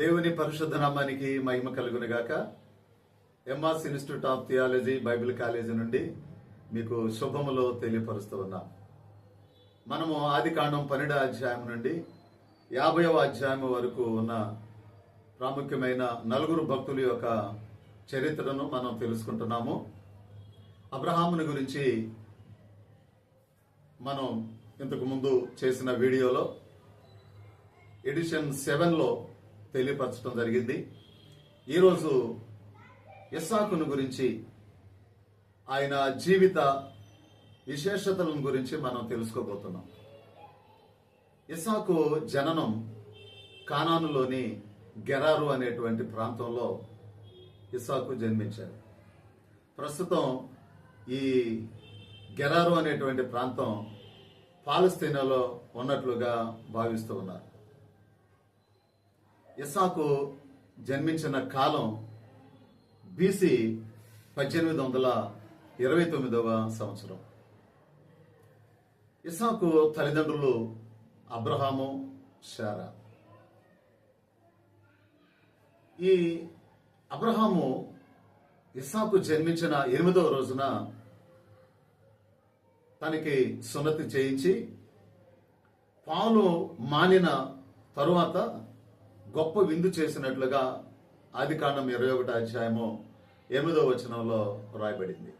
దేవుని పరిశుద్ధ నామానికి మహిమ కలుగునుగాక. MRS institute of theology Bible college నుండి మీకు శుభములో తెలియపరుస్తూ ఉన్నాం. మనము ఆది కాండం పన్నెండు అధ్యాయం నుండి యాభైవ అధ్యాయం వరకు ఉన్న ప్రాముఖ్యమైన నలుగురు భక్తుల యొక్క చరిత్రను మనం తెలుసుకుంటున్నాము. అబ్రహాముని గురించి మనం ఇంతకు ముందు చేసిన వీడియోలో ఎడిషన్ సెవెన్లో తెలియపరచడం జరిగింది. ఈరోజు ఇస్సాకును గురించి ఆయన జీవిత విశేషతలను గురించి మనం తెలుసుకోబోతున్నాం. ఇసాకు జననం కానానులోని గెరారు అనేటువంటి ప్రాంతంలో ఇసాకు జన్మించారు. ప్రస్తుతం ఈ గెరారు అనేటువంటి ప్రాంతం పాలస్తీనాలో ఉన్నట్లుగా భావిస్తూ ఉన్నారు. ఇసాకు జన్మించిన కాలం బీసీ పద్దెనిమిది వందల ఇరవై తొమ్మిదవ సంవత్సరం. ఇసాకు తల్లిదండ్రులు అబ్రహాము షారా ఈ అబ్రహాము ఇస్సాకు జన్మించిన ఎనిమిదవ రోజున తనకి సున్నతి చేయించి పాలు మానిన తరువాత గొప్ప విందు చేసినట్లుగా ఆది కాండం ఇరవై ఒకటి అధ్యాయము ఎనిమిదో వచనంలో రాయబడింది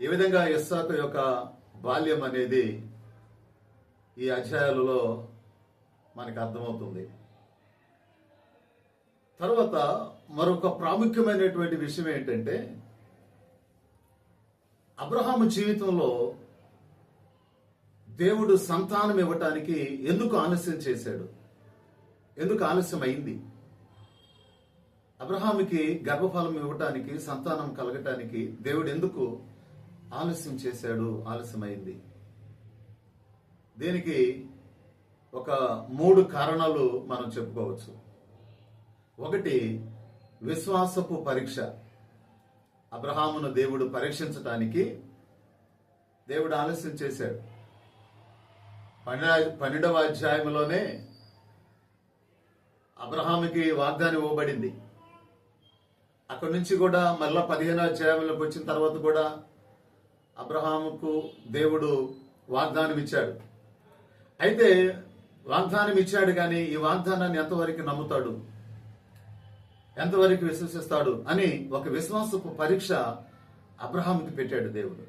ఈ విధంగా ఇస్సాకు యొక్క బాల్యం అనేది ఈ అధ్యాయాలలో మనకు అర్థమవుతుంది. తర్వాత మరొక ప్రాముఖ్యమైనటువంటి విషయం ఏంటంటే అబ్రహాము జీవితంలో దేవుడు సంతానం ఇవ్వటానికి ఎందుకు ఆలస్యం చేశాడు? ఎందుకు ఆలస్యం అయింది అబ్రహాముకి గర్భఫలం ఇవ్వటానికి సంతానం కలగటానికి దేవుడు ఎందుకు ఆలస్యం చేశాడు? ఆలస్యమైంది. దీనికి ఒక మూడు కారణాలు మనం చెప్పుకోవచ్చు. ఒకటి విశ్వాసపు పరీక్ష. అబ్రహామును దేవుడు పరీక్షించటానికి దేవుడు ఆలస్యం చేశాడు. పన్నెండవ అధ్యాయంలోనే అబ్రహాముకి వాగ్దానం ఇవ్వబడింది. అక్కడి నుంచి కూడా మళ్ళా పదిహేనో అధ్యాయంలోకి వచ్చిన తర్వాత కూడా అబ్రహాముకు దేవుడు వాగ్దానం ఇచ్చాడు. అయితే వాగ్దానం ఇచ్చాడు కానీ ఈ వాగ్దానాన్ని ఎంతవరకు నమ్ముతాడు? ఎంతవరకు విశ్వసిస్తాడు అని ఒక విశ్వాసపు పరీక్ష అబ్రహాంకి పెట్టాడు దేవుడు.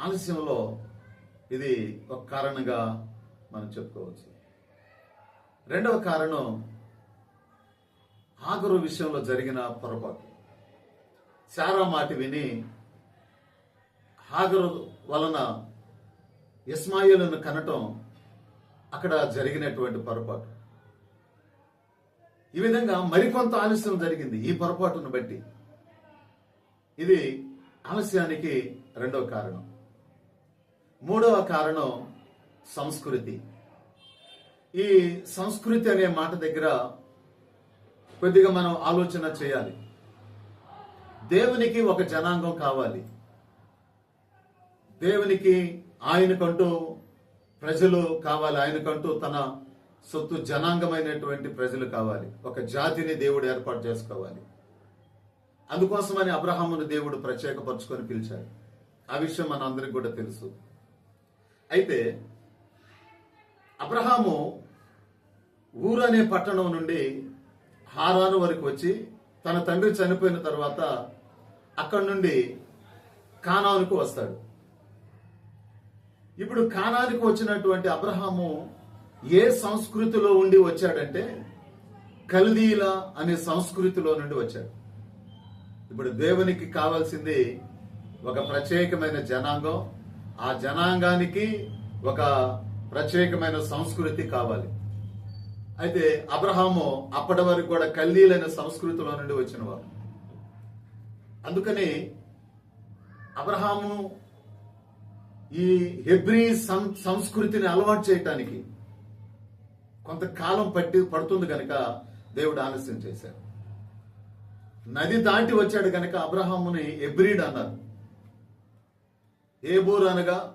ఆలస్యంలో ఇది ఒక కారణంగా మనం చెప్పుకోవచ్చు. రెండవ కారణం హాగరు విషయంలో జరిగిన పొరపాటు. శారా మాట విని హాగరు వలన ఇస్మాయిలను కనటం అక్కడ జరిగినటువంటి పొరపాటు. ఈ విధంగా మరికొంత ఆలస్యం జరిగింది ఈ పొరపాటును బట్టి. ఇది ఆలస్యానికి రెండవ కారణం. మూడవ కారణం సంస్కృతి. ఈ సంస్కృతి అనే మాట దగ్గర కొద్దిగా మనం ఆలోచన చేయాలి. దేవునికి ఒక జనాంగం కావాలి. దేవునికి ఆయనకంటూ ప్రజలు కావాలి. ఆయనకంటూ తన సొత్తు జనాంగమైనటువంటి ప్రజలు కావాలి. ఒక జాతిని దేవుడు ఏర్పాటు చేసుకోవాలి. అందుకోసమని అబ్రహామును దేవుడు ప్రత్యేకపరుచుకొని పిలిచాడు. ఆ విషయం మన అందరికి కూడా తెలుసు. అయితే అబ్రహాము ఊరు అనే పట్టణం నుండి హారాను వరకు వచ్చి తన తండ్రి చనిపోయిన తర్వాత అక్కడి నుండి కానానుకు వస్తాడు. ఇప్పుడు కానానికి వచ్చినటువంటి అబ్రహాము ఏ సంస్కృతిలో ఉండి వచ్చాడంటే కల్దీల అనే సంస్కృతిలో నుండి వచ్చాడు. ఇప్పుడు దేవునికి కావాల్సింది ఒక ప్రత్యేకమైన జనాంగం. ఆ జనాంగానికి ఒక ప్రత్యేకమైన సంస్కృతి కావాలి. అయితే అబ్రహాము అప్పటి వరకు కూడా కల్దీలైన సంస్కృతిలో నుండి వచ్చిన వారు అందుకని అబ్రహాము ఈ హెబ్రీ సం- సంస్కృతిని అలవాటు చేయటానికి కొంతకాలం పట్టి పడుతుంది కనుక దేవుడు ఆలస్యం చేశాడు. నది దాటి వచ్చాడు కనుక అబ్రహాముని ఎబ్రీడ్ అన్నారు. ఏబూర్ అనగా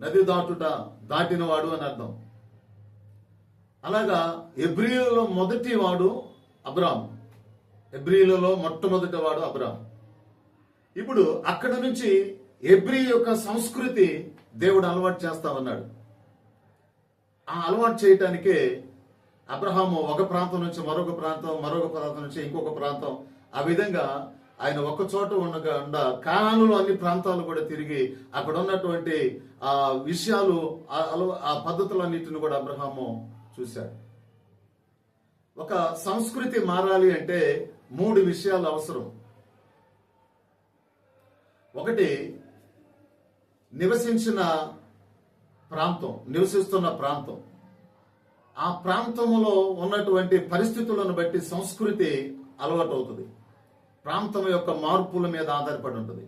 నది దాటుట దాటినవాడు అని అర్థం. అలాగా ఎబ్రియులలో మొదటి వాడు అబ్రామ్ ఎబ్రియులలో మొట్టమొదటి వాడు అబ్రామ్ ఇప్పుడు అక్కడ నుంచి ఎబ్రి యొక్క సంస్కృతి దేవుడు అలవాటు చేస్తా ఉన్నాడు ఆ అలవాటు చేయటానికే అబ్రహాము ఒక ప్రాంతం నుంచి మరొక ప్రాంతం మరొక ప్రాంతం నుంచి ఇంకొక ప్రాంతం. ఆ విధంగా ఆయన ఒక చోట ఉండగా ఉండ అన్ని ప్రాంతాలు కూడా తిరిగి అక్కడ ఉన్నటువంటి ఆ విషయాలు ఆ అలవ- ఆ పద్ధతులన్నిటిని కూడా అబ్రహాము చూశారు ఒక సంస్కృతి మారాలి అంటే మూడు విషయాలు అవసరం. ఒకటి నివసించిన ప్రాంతం నివసిస్తున్న ప్రాంతం. ఆ ప్రాంతంలో ఉన్నటువంటి పరిస్థితులను బట్టి సంస్కృతి అలవాటు అవుతుంది ప్రాంతం యొక్క మార్పుల మీద ఆధారపడి ఉంటుంది.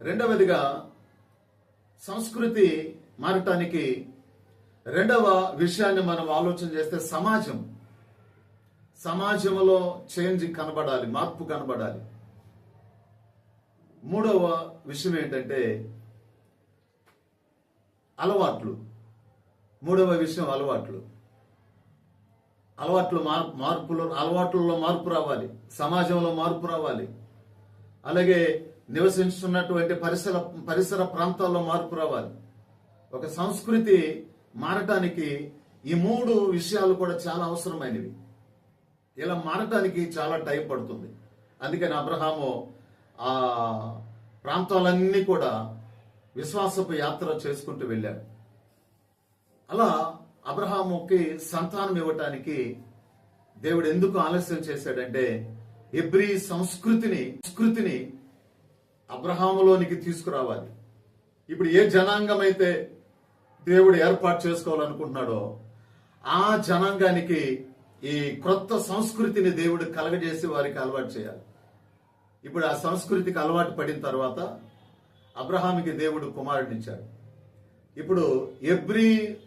రెండవదిగా సంస్కృతి మారటానికి రెండవ విషయాన్ని మనం ఆలోచన చేస్తే సమాజం. సమాజంలో చేంజ్ కనబడాలి మార్పు కనబడాలి. మూడవ విషయం ఏంటంటే అలవాట్లు. మూడవ విషయం అలవాట్లు. అలవాట్లు మార్ మార్పులు అలవాట్లలో మార్పు రావాలి సమాజంలో మార్పు రావాలి. అలాగే నివసించుతున్నటువంటి పరిసర పరిసర ప్రాంతాల్లో మార్పు రావాలి. ఒక సంస్కృతి మారటానికి ఈ మూడు విషయాలు కూడా చాలా అవసరమైనవి. ఇలా మారటానికి చాలా టైం పడుతుంది. అందుకని అబ్రహాము ఆ ప్రాంతాలన్నీ కూడా విశ్వాసపు యాత్ర చేసుకుంటూ వెళ్ళాడు. అలా అబ్రహాముకి సంతానం ఇవ్వటానికి దేవుడు ఎందుకు ఆలస్యం చేశాడంటే ఎబ్రి సంస్కృతిని సంస్కృతిని అబ్రహాములోనికి తీసుకురావాలి. ఇప్పుడు ఏ జనాంగం అయితే దేవుడు ఏర్పాటు చేసుకోవాలనుకుంటున్నాడో ఆ జనాంగానికి ఈ క్రొత్త సంస్కృతిని దేవుడు కలగజేసి వారికి అలవాటు చేయాలి. ఇప్పుడు ఆ సంస్కృతికి అలవాటు పడిన తర్వాత అబ్రహాముకి దేవుడు కుమారుడినిచ్చాడు. ఇప్పుడు ఎబ్రీ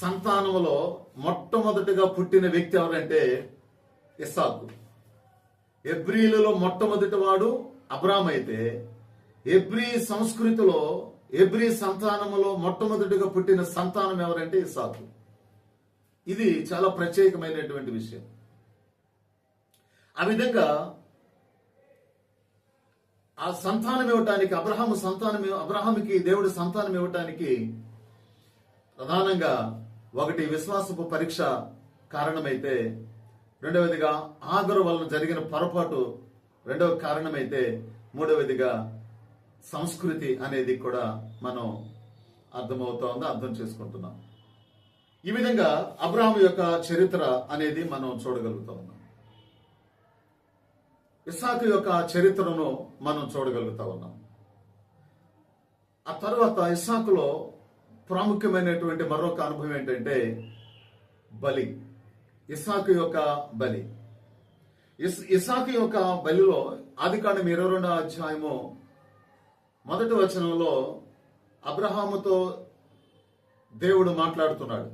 సంతానంలో మొట్టమొదటిగా పుట్టిన వ్యక్తి ఎవరంటే ఇస్సాకు. ఎబ్రిలలో మొట్టమొదటి వాడు అబ్రామ్ అయితే ఎబ్రి సంస్కృతిలో ఎబ్రి సంతానములో మొట్టమొదటిగా పుట్టిన సంతానం ఎవరంటే ఇసాకు ఇది చాలా ప్రత్యేకమైనటువంటి విషయం. ఆ విధంగా ఆ సంతానం ఇవ్వటానికి అబ్రహాము సంతానం అబ్రహాముకి దేవుడు సంతానం ఇవ్వటానికి ప్రధానంగా ఒకటి విశ్వాసపు పరీక్ష కారణమైతే రెండవదిగా ఆగరు వలన జరిగిన పొరపాటు రెండవ కారణమైతే మూడవదిగా సంస్కృతి అనేది కూడా మనం అర్థమవుతోంది అర్థం చేసుకుంటున్నాం. ఈ విధంగా అబ్రహాం యొక్క చరిత్ర అనేది మనం చూడగలుగుతా. ఉన్నాం ఇస్సాకు యొక్క చరిత్రను మనం చూడగలుగుతా ఉన్నాం. ఆ తర్వాత ఇస్సాకులో ప్రాముఖ్యమైనటువంటి మరొక అనుభవం ఏంటంటే బలి. ఇస్సాకు యొక్క బలి. ఇస్ ఇస్సాకు యొక్క బలిలో ఆదికాండం ఇరవై రెండో అధ్యాయము మొదటి వచనంలో అబ్రహాముతో దేవుడు మాట్లాడుతున్నాడు.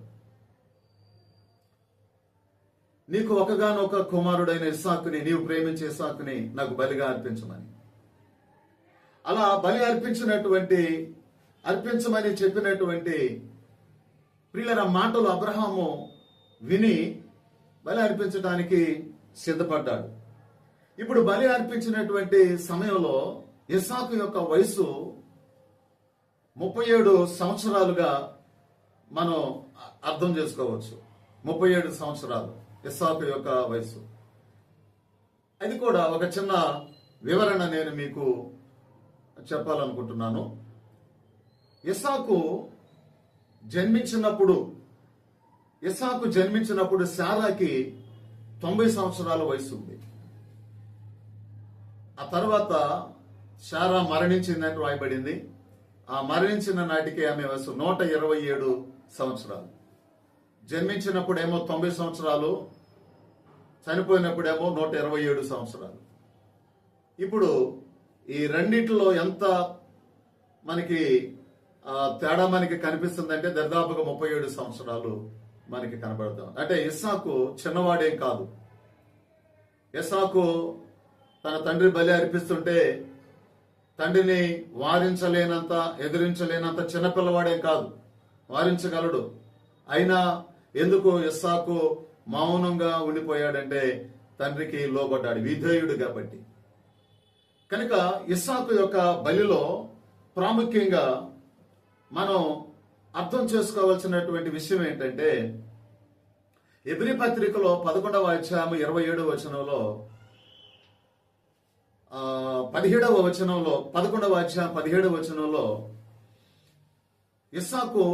నీకు ఒకగానొక కుమారుడైన ఇస్సాకుని నీవు ప్రేమించే ఇస్సాకుని నాకు బలిగా అర్పించమని. అలా బలి అర్పించినటువంటి అర్పించమని చెప్పినటువంటి ప్రియుల మాటలు అబ్రహాము విని బలి అర్పించడానికి సిద్ధపడ్డాడు. ఇప్పుడు బలి అర్పించినటువంటి సమయంలో ఇసాకు యొక్క వయసు ముప్పై ఏడు సంవత్సరాలుగా మనం అర్థం చేసుకోవచ్చు. ముప్పై ఏడు సంవత్సరాలు ఇస్సాకు యొక్క వయసు అది కూడా ఒక చిన్న వివరణ నేను మీకు చెప్పాలనుకుంటున్నాను. ఇస్సాకు జన్మించినప్పుడు ఇస్సాకు జన్మించినప్పుడు శారాకి తొంభై సంవత్సరాల వయసు ఉంది. ఆ తర్వాత శారా మరణించిందని రాయబడింది. ఆ మరణించిన నాటికి ఆమె వయసు నూట ఇరవై ఏడు సంవత్సరాలు. జన్మించినప్పుడేమో తొంభై సంవత్సరాలు చనిపోయినప్పుడేమో నూట ఇరవై ఏడు సంవత్సరాలు. ఇప్పుడు ఈ రెండిట్లో ఎంత మనకి తేడా మనకి కనిపిస్తుందంటే దరిదాపుగా ముప్పై ఏడు సంవత్సరాలు మనకి కనబడతాం. అంటే ఇస్సాకు చిన్నవాడేం కాదు. ఇస్సాకు తన తండ్రి బలి అర్పిస్తుంటే తండ్రిని వారించలేనంత ఎదిరించలేనంత చిన్నపిల్లవాడేం కాదు వారించగలడు. అయినా ఎందుకు ఇస్సాకు మౌనంగా ఉండిపోయాడంటే తండ్రికి లోబడ్డాడు విధేయుడు కాబట్టి. కనుక ఇస్సాకు యొక్క బలిలో ప్రాముఖ్యంగా మనం అర్థం చేసుకోవాల్సినటువంటి విషయం ఏంటంటే ఎబ్రి పత్రికలో పదకొండవ అధ్యాయం ఇరవై ఏడవ వచనంలో పదిహేడవ వచనంలో పదకొండవ అధ్యాయం పదిహేడవ వచనంలో ఇస్సాకు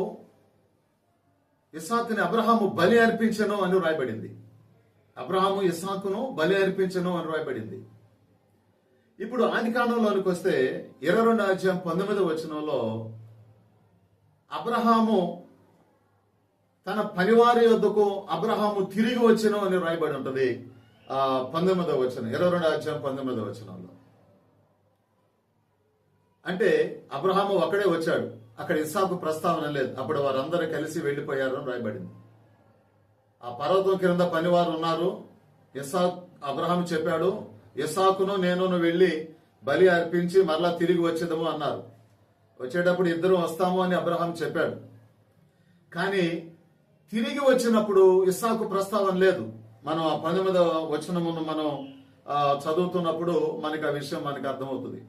ఇస్సాకుని అబ్రహాము బలి అర్పించను అని రాయబడింది. అబ్రహాము ఇస్సాకును బలి అర్పించను అని రాయబడింది. ఇప్పుడు ఆది కాండంలోనికి వస్తే ఇరవై రెండు అధ్యాయం పంతొమ్మిదవ వచనంలో అబ్రహాము తన పనివారి యొద్దకు అబ్రహాము తిరిగి వచ్చను అని రాయబడి ఉంటది. పంతొమ్మిదవ వచనం ఇరవై రెండు అధ్యాయం పంతొమ్మిదవ వచనంలో. అంటే అబ్రహాము ఒక్కడే వచ్చాడు. అక్కడ ఇస్సాకు ప్రస్తావన లేదు. అప్పుడు వారందరూ కలిసి వెళ్ళిపోయారు రాయబడింది. ఆ పర్వతం క్రింద పనివారు ఉన్నారు. ఇస్సాక్ అబ్రహాం చెప్పాడు ఇస్సాకును నేను వెళ్ళి బలి అర్పించి మరలా తిరిగి వచ్చేదము అన్నారు. వచ్చేటప్పుడు ఇద్దరు వస్తాము అని అబ్రహాం చెప్పాడు. కానీ తిరిగి వచ్చినప్పుడు ఇస్సాకు ప్రస్తావన లేదు. మనం ఆ పంతొమ్మిదవ వచనమును మనం చదువుతున్నప్పుడు మనకి ఆ విషయం మనకి అర్థమవుతుంది.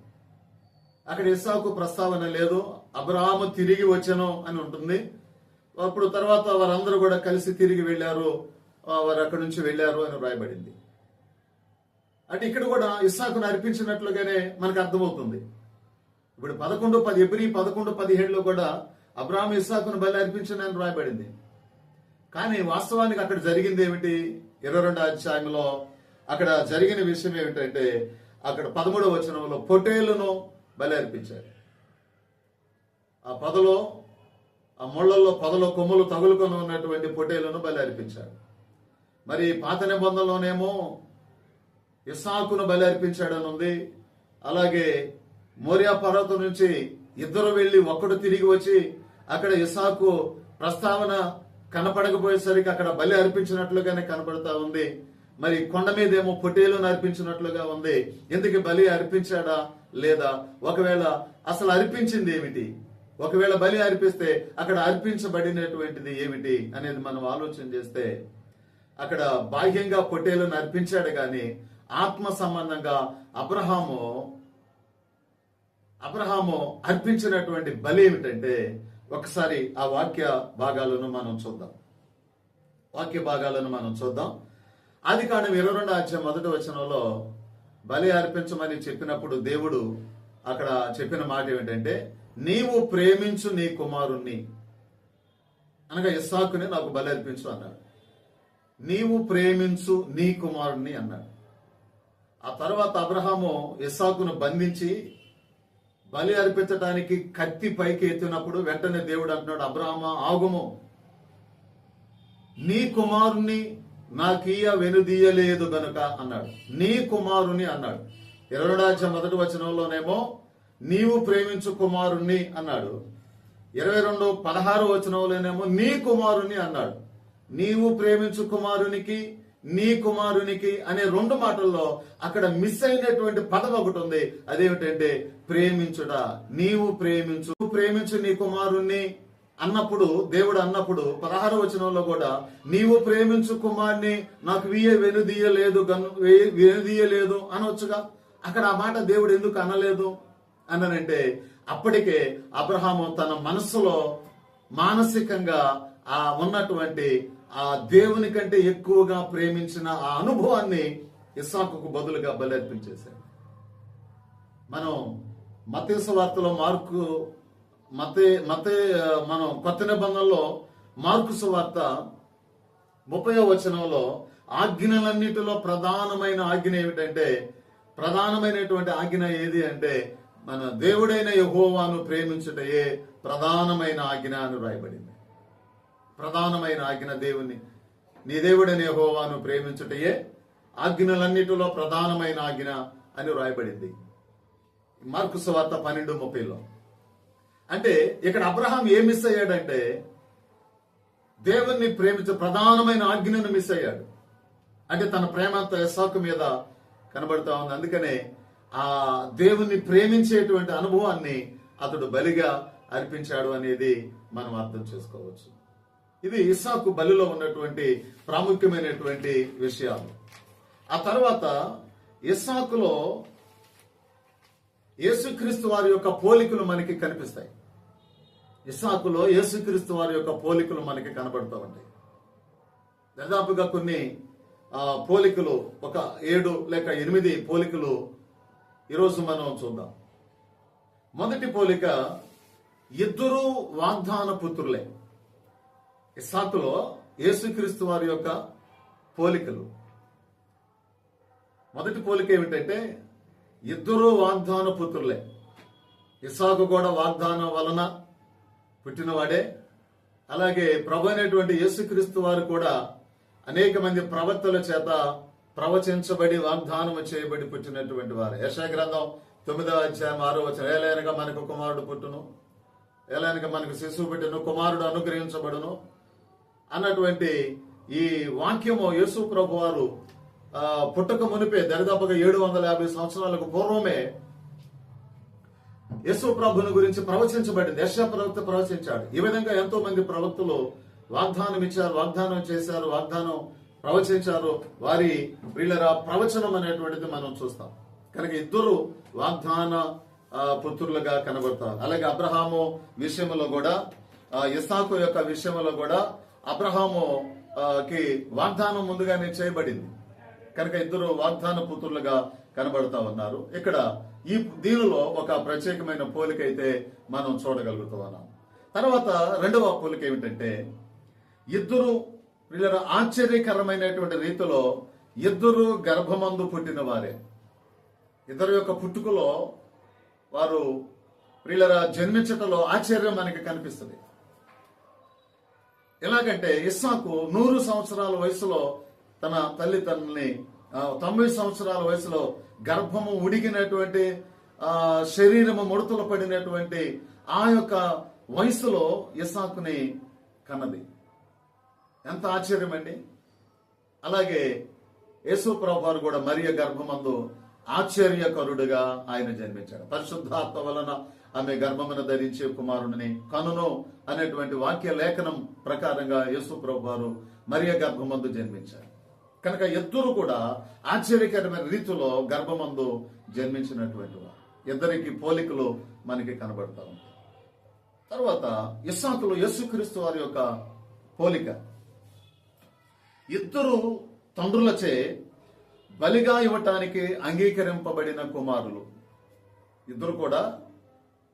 అక్కడ ఇస్సాకు ప్రస్తావన లేదు అబ్రహాము తిరిగి వచ్చాను అని ఉంటుంది. అప్పుడు తర్వాత వారందరూ కూడా కలిసి తిరిగి వెళ్ళారు వారు అక్కడి నుంచి వెళ్ళారు అని వ్రాయబడింది. అంటే ఇక్కడ కూడా ఇస్సాకును అర్పించినట్లుగానే మనకు అర్థమవుతుంది. ఇప్పుడు పదకొండు పది ఎబ్రి పదకొండు పదిహేడులో కూడా అబ్రాహం ఇస్సాకును బలి అని రాయబడింది కానీ వాస్తవానికి అక్కడ జరిగింది ఏమిటి? ఇరవై రెండో అధ్యాయంలో అక్కడ జరిగిన విషయం ఏమిటంటే అక్కడ పదమూడవ వచనంలో పొటేలును బలి అర్పించారు. ఆ పదలో ఆ ముళ్ళల్లో పదలో కొమ్ములు తగులుకొని ఉన్నటువంటి పొటేలను బలి అర్పించాడు మరి పాత నిబంధనలోనేమో ఇస్సాకును బలి అర్పించాడని ఉంది. అలాగే మోరియా పర్వతం నుంచి ఇద్దరు వెళ్ళి ఒక్కడు తిరిగి వచ్చి అక్కడ ఇస్సాకు ప్రస్తావన కనపడకపోయేసరికి అక్కడ బలి అర్పించినట్లుగానే కనపడతా ఉంది. మరి కొండ మీదేమో పొట్టేలును అర్పించినట్లుగా ఉంది. ఎందుకు బలి అర్పించాడా లేదా? ఒకవేళ అసలు అర్పించింది ఏమిటి? ఒకవేళ బలి అర్పిస్తే అక్కడ అర్పించబడినటువంటిది ఏమిటి అనేది మనం ఆలోచన చేస్తే అక్కడ బాహ్యంగా పొట్టేలను అర్పించాడు కానీ ఆత్మ సంబంధంగా అబ్రహాము అబ్రహాము అర్పించినటువంటి బలి ఏమిటంటే ఒకసారి ఆ వాక్య భాగాలను మనం చూద్దాం. వాక్య భాగాలను మనం చూద్దాం. ఆది కాండం ఇరవై రెండు అధ్యాయం మొదటి వచనంలో బలి అర్పించమని చెప్పినప్పుడు దేవుడు అక్కడ చెప్పిన మాట ఏమిటంటే నీవు ప్రేమించు నీ కుమారుణ్ణి. అనగా ఇస్సాకుని నాకు బలి అర్పించు అన్నాడు. నీవు ప్రేమించు నీ కుమారుణ్ణి అన్నాడు. ఆ తర్వాత అబ్రహాము ఇస్సాకును బంధించి బలి అర్పించడానికి కత్తి పైకి ఎత్తినప్పుడు వెంటనే దేవుడు అంటున్నాడు అబ్రహమ ఆగుము. నీ కుమారుని నాకీయ వెనుదీయలేదు గనుక అన్నాడు. నీ కుమారుని అన్నాడు. ఇరవై మొదటి వచనంలోనేమో నీవు ప్రేమించు కుమారుణ్ణి అన్నాడు. ఇరవై రెండు పదహారు వచనంలోనేమో నీ కుమారుని అన్నాడు. నీవు ప్రేమించు కుమారునికి నీ కుమారునికి అనే రెండు మాటల్లో అక్కడ మిస్ అయినటువంటి పదం ఒకటి ఉంది. అదేమిటంటే ప్రేమించుట నీవు ప్రేమించు ప్రేమించు నీ కుమారుణ్ణి అన్నప్పుడు దేవుడు అన్నప్పుడు పదహారు వచనంలో కూడా నీవు ప్రేమించు కుమార్ని నాకు వీయ వెనుదీయలేదు గను వే- వెనుదీయలేదు అనొచ్చుగా. అక్కడ ఆ మాట దేవుడు ఎందుకు అనలేదు? అన్నానంటే అప్పటికే అబ్రహాము తన మనస్సులో మానసికంగా ఆ ఉన్నటువంటి ఆ దేవుని కంటే ఎక్కువగా ప్రేమించిన ఆ అనుభవాన్ని ఇస్సాకుకు బదులుగా బలి అర్పించేశాడు మనం మతేసు వార్తలో మార్కు మతే మతే మనం కొత్త నిబంధనలో మార్కు సువార్త ముప్పై వచనంలో ఆజ్ఞలన్నిటిలో ప్రధానమైన ఆజ్ఞ ఏమిటంటే ప్రధానమైనటువంటి ఆజ్ఞ ఏది అంటే మన దేవుడైన యహోవాను ప్రేమించుటయే ప్రధానమైన ఆజ్ఞ అని రాయబడింది ప్రధానమైన ఆజ్ఞ దేవుని నీ దేవుడనే హోవాను ప్రేమించుటయే ఆజ్ఞలన్నిటిలో ప్రధానమైన ఆజ్ఞ అని రాయబడింది మార్కు సువార్త పన్నెండు ముప్పైలో. అంటే ఇక్కడ అబ్రహాం ఏం మిస్ అయ్యాడంటే దేవుణ్ణి ప్రేమించే ప్రధానమైన ఆజ్ఞను మిస్ అయ్యాడు. అంటే తన ప్రేమ ఎసాకు మీద కనబడుతూ ఉంది. అందుకనే ఆ దేవుణ్ణి ప్రేమించేటువంటి అనుభవాన్ని అతడు బలిగా అర్పించాడు అనేది మనం అర్థం చేసుకోవచ్చు. ఇది ఇస్సాకు బలిలో ఉన్నటువంటి ప్రాముఖ్యమైనటువంటి విషయాలు. ఆ తర్వాత ఇస్సాకులో యేసుక్రీస్తు వారి యొక్క పోలికలు మనకి కనిపిస్తాయి. ఇస్సాకులో యేసుక్రీస్తు వారి యొక్క పోలికలు మనకి కనబడుతూ ఉంటాయి. దాదాపుగా కొన్ని పోలికలు ఒక ఏడు లేక ఎనిమిది పోలికలు ఈరోజు మనం చూద్దాం. మొదటి పోలిక ఇద్దరు వాగ్దాన పుత్రులే ఇస్సాకులో యేసుక్రీస్తు వారి యొక్క పోలికలు. మొదటి పోలిక ఏమిటంటే ఇద్దరు వాగ్దాన పుత్రులే. ఇస్సాకు కూడా వాగ్దానం వలన పుట్టినవాడే. అలాగే ప్రభు అయినటువంటి యేసుక్రీస్తు వారు కూడా అనేక మంది ప్రవక్తల చేత ప్రవచించబడి వాగ్దానం చేయబడి పుట్టినటువంటి వారు. యశాగ్రంథం తొమ్మిదవ అధ్యాయం ఆరో వచ్చిన ఏలైనగా మనకు కుమారుడు పుట్టును ఏలైనగా మనకు శిశువు పుట్టును కుమారుడు అనుగ్రహించబడును. అన్నటువంటి ఈ వాక్యము యేసు ప్రభు వారు ఆ, పుట్టక మునిపే దరిదాపుగా ఏడు వందల యాభై సంవత్సరాలకు పూర్వమే యేసు ప్రభుని గురించి ప్రవచించబడింది. యశ ప్రవక్త ప్రవచించాడు. ఈ విధంగా ఎంతో మంది ప్రవక్తలు వాగ్దానం ఇచ్చారు వాగ్దానం చేశారు వాగ్దానం ప్రవచించారు. వారి వీళ్ళ ప్రవచనం అనేటువంటిది మనం చూస్తాం. కనుక ఇద్దరు వాగ్దాన పుత్రులుగా కనబడతారు. అలాగే అబ్రహాము విషయంలో కూడా ఇసాకు యొక్క విషయంలో కూడా అబ్రహాము కి వాగ్దానం ముందుగానే చేయబడింది. కనుక ఇద్దరు వాగ్దాన పుత్రులుగా కనబడతా ఉన్నారు. ఇక్కడ ఈ దీనిలో ఒక ప్రత్యేకమైన పోలిక అయితే మనం చూడగలుగుతూ ఉన్నాం. తర్వాత రెండవ పోలిక ఏమిటంటే ఇద్దరు వీళ్ళ ఆశ్చర్యకరమైనటువంటి రీతిలో ఇద్దరు గర్భమందు పుట్టిన వారే. ఇద్దరు యొక్క పుట్టుకలో వారు వీళ్ళ జన్మించటంలో ఆశ్చర్యం మనకి కనిపిస్తుంది. ఎలాగంటే ఇస్సాకు నూరు సంవత్సరాల వయసులో తన తల్లిదండ్రుల్ని తొంభై సంవత్సరాల వయసులో గర్భము ఉడిగినటువంటి ఆ, శరీరము ముడతలు పడినటువంటి ఆ యొక్క వయసులో ఇస్సాకుని కన్నది. ఎంత ఆశ్చర్యం అండి అలాగే యేసు ప్రభు కూడా మరియ గర్భమందు ఆశ్చర్యకరుడుగా ఆయన జన్మించాడు. పరిశుద్ధాత్మ వలన ఆమె గర్భమును ధరించే కుమారుడిని కనును. అనేటువంటి వాక్య లేఖనం ప్రకారంగా యేసు ప్రభు వారు మరియ గర్భమందు జన్మించారు. కనుక ఇద్దరు కూడా ఆశ్చర్యకరమైన రీతిలో గర్భమందు జన్మించినటువంటి వారు. ఇద్దరికి పోలికలు మనకి కనబడతా ఉంటాయి. తర్వాత ఇస్సాకులు యేసుక్రీస్తు వారి యొక్క పోలిక. ఇద్దరు తండ్రులచే బలిగా ఇవ్వటానికి అంగీకరింపబడిన కుమారులు. ఇద్దరు కూడా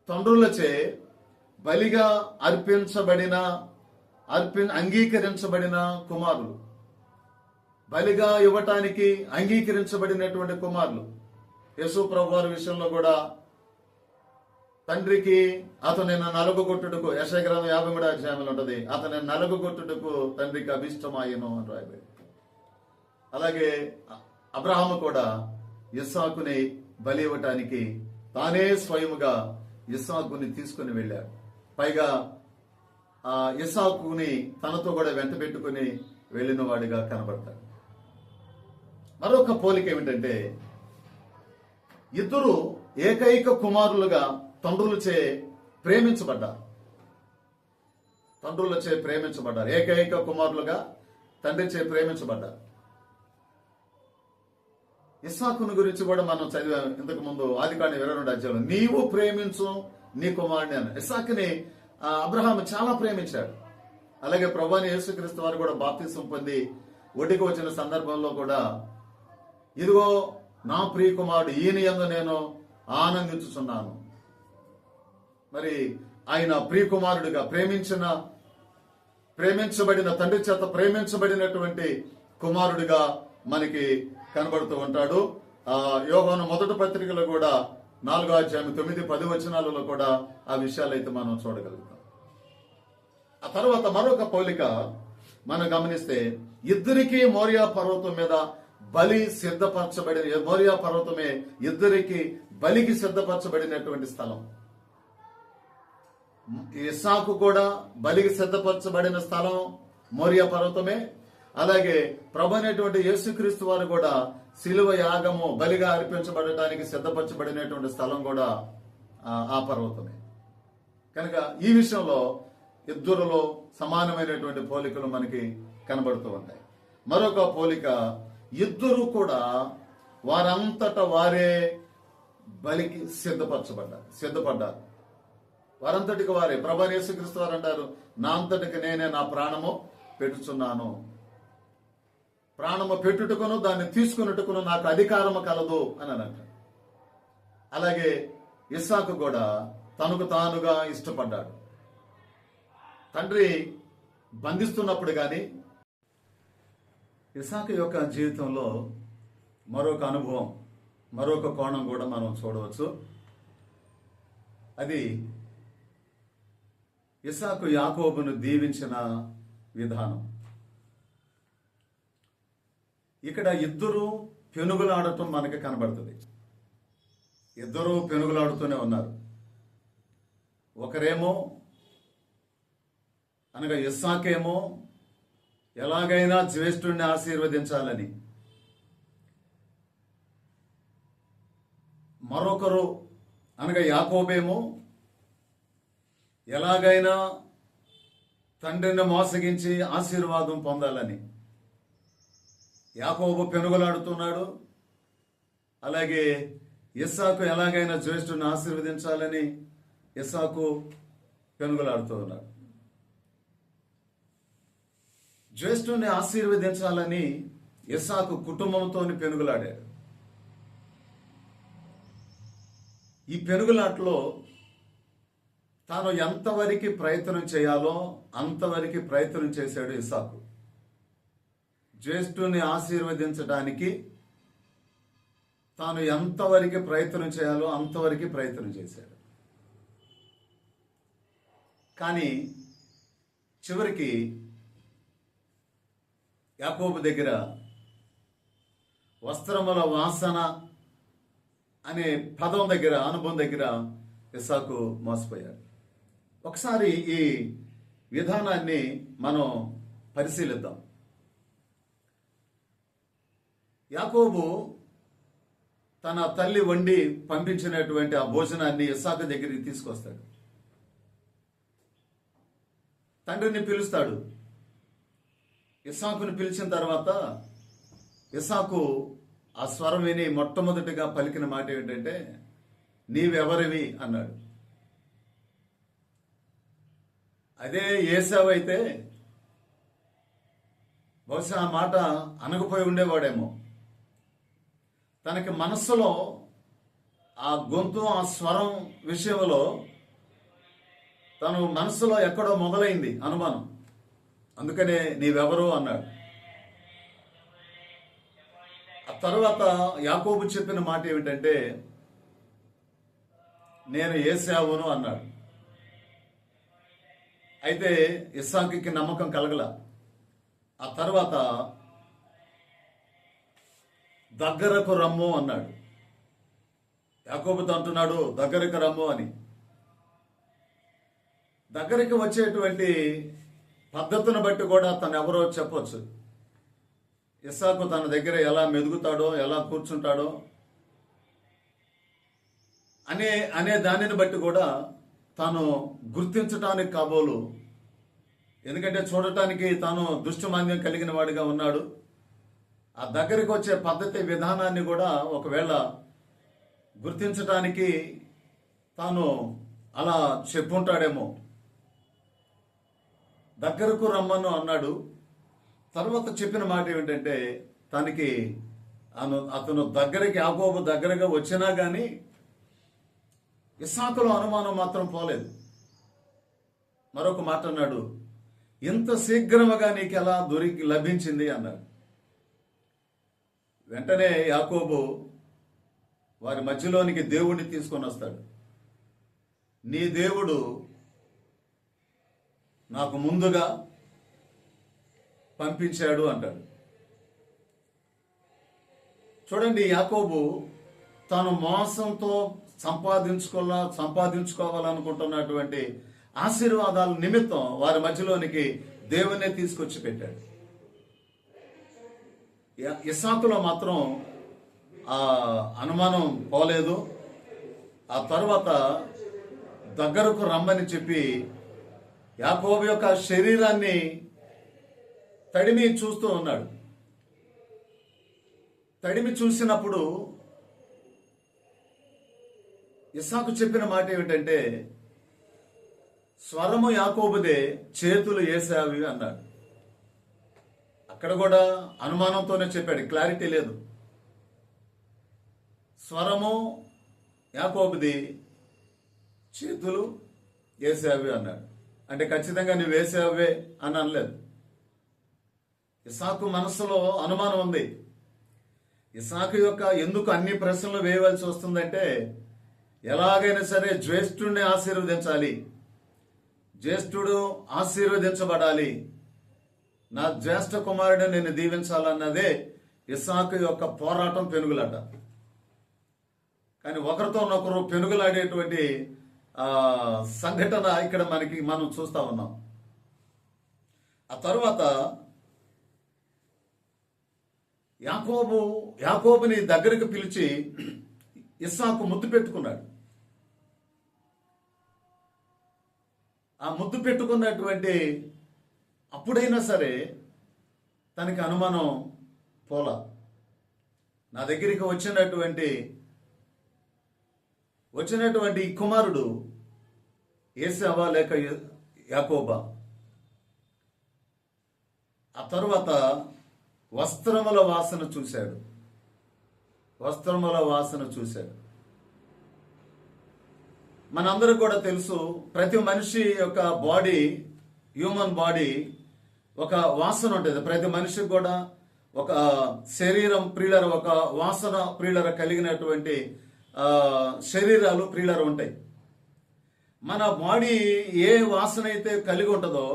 తండ్రులచే బలిగా అర్పించబడిన అర్పి అంగీకరించబడిన కుమారులు. బలిగా ఇవ్వటానికి అంగీకరించబడినటువంటి కుమారులు. యేసు ప్రభు వారి విషయంలో కూడా తండ్రికి అతని నలుగుగొట్టుటకు యశగ్రంథం యాభై మూడు అధ్యాయంలో ఉంటుంది అతని నలుగుగొట్టుటకు తండ్రికి అభిష్టమాయను అని రాయబడి అలాగే అబ్రహాము కూడా ఇస్సాకుని బలి ఇవ్వటానికి తానే స్వయముగా ఇస్సాకుని తీసుకుని వెళ్ళాడు పైగా ఆ ఇసాకుని తనతో కూడా వెంట పెట్టుకుని వెళ్ళిన వాడిగా కనబడతాడు. మరొక పోలిక ఏమిటంటే ఇద్దరు ఏకైక కుమారులుగా తండ్రులచే ప్రేమించబడ్డారు. తండ్రులచే ప్రేమించబడ్డారు. ఏకైక కుమారులుగా తండ్రిచే ప్రేమించబడ్డారు. ఇస్సాకును గురించి కూడా మనం చదివాం ఇంతకు ముందు ఆదికాండ ఇరవై రెండు అధ్యాయంలో నీవు ప్రేమించు నీ కుమారుని అని ఇసాక్ని అబ్రహాం చాలా ప్రేమించాడు. అలాగే ప్రభాని యేసుక్రీస్తు వారు కూడా బాప్తిసం పొంది ఒడికి వచ్చిన సందర్భంలో కూడా ఇదిగో నా ప్రియ కుమారుడు ఈయన ఎందు నేను ఆనందించుచున్నాను. మరి ఆయన ప్రియ కుమారుడిగా ప్రేమించిన ప్రేమించబడిన తండ్రి చేత ప్రేమించబడినటువంటి కుమారుడిగా మనకి కనబడుతూ ఉంటాడు. ఆ యోగాను మొదటి పత్రికలో కూడా నాలుగో అధ్యాయం తొమ్మిది పది వచనాలలో కూడా ఆ విషయాలు అయితే మనం చూడగలుగుతాం. ఆ తర్వాత మరొక పోలిక మనం గమనిస్తే ఇద్దరికి మోరియా పర్వతం మీద బలి సిద్ధపరచబడిన మోరియా పర్వతమే ఇద్దరికి బలికి సిద్ధపరచబడినటువంటి స్థలం. ఇస్సాకు కూడా బలికి సిద్ధపరచబడిన స్థలం మోరియా పర్వతమే. అలాగే ప్రభు అనేటువంటి యేసుక్రీస్తు వారు కూడా శిలువ యాగము బలిగా అర్పించబడటానికి సిద్ధపరచబడినటువంటి స్థలం కూడా ఆ- పర్వతమే. కనుక ఈ విషయంలో ఇద్దరులో సమానమైనటువంటి పోలికలు మనకి కనబడుతూ ఉంటాయి. మరొక పోలిక ఇద్దరు కూడా వారంతట వారే బలికి సిద్ధపరచబడ్డారు సిద్ధపడ్డారు. వారంతటికి వారే. ప్రభా యేసుక్రీస్తు వారు అంటారు నా అంతటికి నేనే నా ప్రాణము పెట్టుచున్నాను. ప్రాణము పెట్టుటకును దాన్ని తీసుకున్నట్టుకును నాకు అధికారము కలదు అని అనంట అలాగే ఇస్సాకు కూడా తనకు తానుగా ఇష్టపడ్డాడు. తండ్రి బంధిస్తున్నప్పుడు కానీ ఇసాకు యొక్క జీవితంలో మరొక అనుభవం మరొక కోణం కూడా మనం చూడవచ్చు. అది ఇసాకు యాకోబును దీవించిన విధానం. ఇక్కడ ఇద్దరు పెనుగులాడటం మనకి కనబడుతుంది. ఇద్దరు పెనుగులాడుతూనే ఉన్నారు. ఒకరేమో అనగా ఇస్సాకేమో ఎలాగైనా జ్యేష్ఠుడిని ఆశీర్వదించాలని. మరొకరు అనగా యాకోబేమో ఎలాగైనా తండ్రిని మోసగించి ఆశీర్వాదం పొందాలని. యాకోబు పెనుగులాడుతున్నాడు. అలాగే ఇస్సాకు ఎలాగైనా జ్యేష్ఠుని ఆశీర్వదించాలని ఇస్సాకు పెనుగులాడుతూ ఉన్నాడు. జ్యేష్ఠుని ఆశీర్వదించాలని ఇస్సాకు కుటుంబంతో పెనుగులాడాడు. ఈ పెనుగులాటలో తాను ఎంతవరకు ప్రయత్నం చేయాలో అంతవరకు ప్రయత్నం చేశాడు ఇసాకు జ్యేష్ఠుని ఆశీర్వదించడానికి తాను ఎంతవరకు ప్రయత్నం చేయాలో అంతవరకు ప్రయత్నం చేశాడు. కానీ చివరికి యాకోబు దగ్గర వస్త్రముల వాసన అనే పదం దగ్గర అనుభవం దగ్గర ఇసాకు మోసపోయాడు. ఒకసారి ఈ విధానాన్ని మనం పరిశీలిద్దాం. యాకోబు తన తల్లి వండి పంపించినటువంటి ఆ భోజనాన్ని ఇసాకు దగ్గరికి తీసుకొస్తాడు. తండ్రిని పిలుస్తాడు. ఇసాకుని పిలిచిన తర్వాత ఇసాకు ఆ స్వరం విని మొట్టమొదటిగా పలికిన మాట ఏంటంటే నీవెవరివి? అన్నాడు. అదే ఏసావైతే అయితే బహుశా ఆ మాట అనగపోయి ఉండేవాడేమో. తనకి మనస్సులో ఆ గొంతు ఆ స్వరం విషయంలో తను మనస్సులో ఎక్కడో మొదలైంది అనుమానం. అందుకనే నీవెవరు అన్నాడు. ఆ తర్వాత యాకోబు చెప్పిన మాట ఏమిటంటే నేను ఏసావును అన్నాడు. అయితే ఇస్సాకి నమ్మకం కలగల. ఆ తర్వాత దగ్గరకు రమ్ము అన్నాడు. యాకోబుతో అంటున్నాడు దగ్గరకు రమ్ము అని. దగ్గరికి వచ్చేటువంటి పద్ధతిని బట్టి కూడా తను ఎవరో చెప్పొచ్చు. ఇస్సాకు తన దగ్గర ఎలా మెదుగుతాడో ఎలా కూర్చుంటాడో అనే అనే దానిని బట్టి కూడా తాను గుర్తించటానికి కాబోలు. ఎందుకంటే చూడటానికి తాను దుష్టమాంద్యం కలిగిన వాడిగా ఉన్నాడు. ఆ దగ్గరికి వచ్చే పద్ధతి విధానాన్ని కూడా ఒకవేళ గుర్తించటానికి తాను అలా చెప్పుంటాడేమో. దగ్గరకు రమ్మను అన్నాడు. తర్వాత చెప్పిన మాట ఏమిటంటే తనకి అను అతను దగ్గరికి యాకోబు దగ్గరగా వచ్చినా కానీ ఇసాకులో అనుమానం మాత్రం పోలేదు. మరొక మాట అన్నాడు. ఇంత శీఘ్రముగా నీకు ఎలా దొరికి లభించింది? అన్నాడు వెంటనే యాకోబు వారి మధ్యలోనికి దేవుడిని తీసుకొని వస్తాడు. నీ దేవుడు నాకు ముందుగా పంపించాడు అంటాడు. చూడండి యాకోబు తాను మోసంతో సంపాదించుకోవాల సంపాదించుకోవాలనుకుంటున్నటువంటి ఆశీర్వాదాల నిమిత్తం వారి మధ్యలోనికి దేవుణ్ణి తీసుకొచ్చి పెట్టాడు. ఇసాకులో ఇస్సాకులో మాత్రం ఆ అనుమానం పోలేదు. ఆ తర్వాత దగ్గరకు రమ్మని చెప్పి యాకోబు యొక్క శరీరాన్ని తడిమి చూస్తూ ఉన్నాడు. తడిమి చూసినప్పుడు ఇసాకు చెప్పిన మాట ఏమిటంటే స్వరము యాకోబుదే చేతులు ఏసావి అన్నాడు. అక్కడ కూడా అనుమానంతోనే చెప్పాడు. క్లారిటీ లేదు. స్వరము యాకోబుది చేతులు ఏసావి అన్నాడు. అంటే ఖచ్చితంగా నువ్వు వేసావే అని అనలేదు. ఇసాకు మనసులో అనుమానం ఉంది. ఇసాకు యొక్క ఎందుకు అన్ని ప్రశ్నలు వేయవలసి వస్తుందంటే ఎలాగైనా సరే జ్యేష్ఠుడిని ఆశీర్వదించాలి. జ్యేష్ఠుడు ఆశీర్వదించబడాలి. నా జ్యేష్ఠ కుమారుడు నేను దీవించాలన్నదే ఇసాకు యొక్క పోరాటం పెనుగులాట. కానీ ఒకరితో ఒకరు పెనుగులాడేటువంటి సంఘటన ఇక్కడ మనకి మనం చూస్తా ఉన్నాం. ఆ తరువాత యాకోబు యాకోబుని దగ్గరకు పిలిచి ఇస్సాకు ముద్దు పెట్టుకున్నాడు. ఆ ముద్దు పెట్టుకున్నటువంటి అప్పుడైనా సరే తనకి అనుమానం పోలా. నా దగ్గరికి వచ్చినటువంటి వచ్చినటువంటి ఈ కుమారుడు ఏసావా లేక యాకోబా. ఆ తర్వాత వస్త్రముల వాసన చూశాడు. వస్త్రముల వాసన చూశాడు. మనందరికి కూడా తెలుసు ప్రతి మనిషి యొక్క బాడీ హ్యూమన్ బాడీ ఒక వాసన ఉంటుంది. ప్రతి మనిషికి కూడా ఒక శరీరం ప్రియులర ఒక వాసన ప్రియులర కలిగినటువంటి శరీరాలు ప్రియులర ఉంటాయి. మన బాడీ ఏ వాసన అయితే కలిగి ఉంటుందో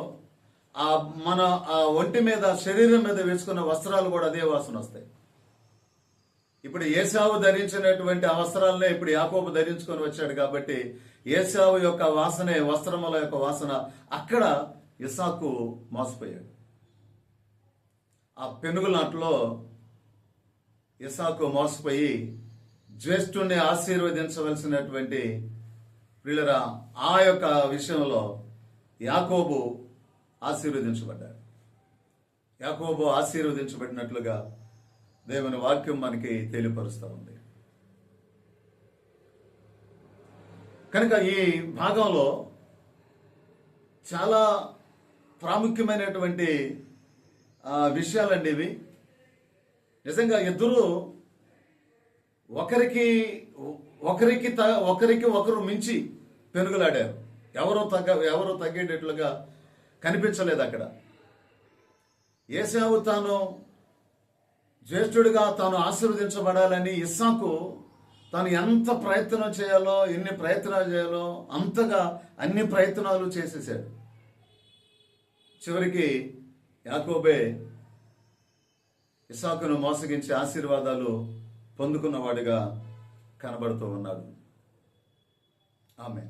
ఆ మన ఆ ఒంటి మీద శరీరం మీద వేసుకున్న వస్త్రాలు కూడా అదే వాసన వస్తాయి. ఇప్పుడు ఏసావు ధరించినటువంటి ఆ వస్త్రాలనే ఇప్పుడు యాకోబు ధరించుకొని వచ్చాడు కాబట్టి ఏసావు యొక్క వాసనే వస్త్రముల యొక్క వాసన అక్కడ ఇసాకు మోసపోయాడు. ఆ పెనుగులాట్లో ఇసాకు మోసపోయి జ్యేష్ఠుణ్ణి ఆశీర్వదించవలసినటువంటి వీళ్ళరా ఆ యొక్క విషయంలో యాకోబు ఆశీర్వదించబడ్డాడు. యాకోబు ఆశీర్వదించబడినట్లుగా దేవుని వాక్యం మనకి తెలియపరుస్తూ ఉంది. కనుక ఈ భాగంలో చాలా ప్రాముఖ్యమైనటువంటి విషయాలండి ఇవి నిజంగా ఇద్దరు ఒకరికి ఒకరికి త- ఒకరికి ఒకరు మించి పెనుగులాడారు. ఎవరో తగ్గ ఎవరో తగ్గేటట్లుగా కనిపించలేదు అక్కడ. ఏసావు తాను జ్యేష్ఠుడిగా తాను ఆశీర్వదించబడాలని ఇస్సాకు తాను ఎంత ప్రయత్నం చేయాలో ఎన్ని ప్రయత్నాలు చేయాలో అంతగా అన్ని ప్రయత్నాలు చేసేసాడు చివరికి యాకోబే ఇసాకును మోసగించే ఆశీర్వాదాలు పొందుకున్నవాడిగా కనబడుతూ ఉన్నాడు. ఆమె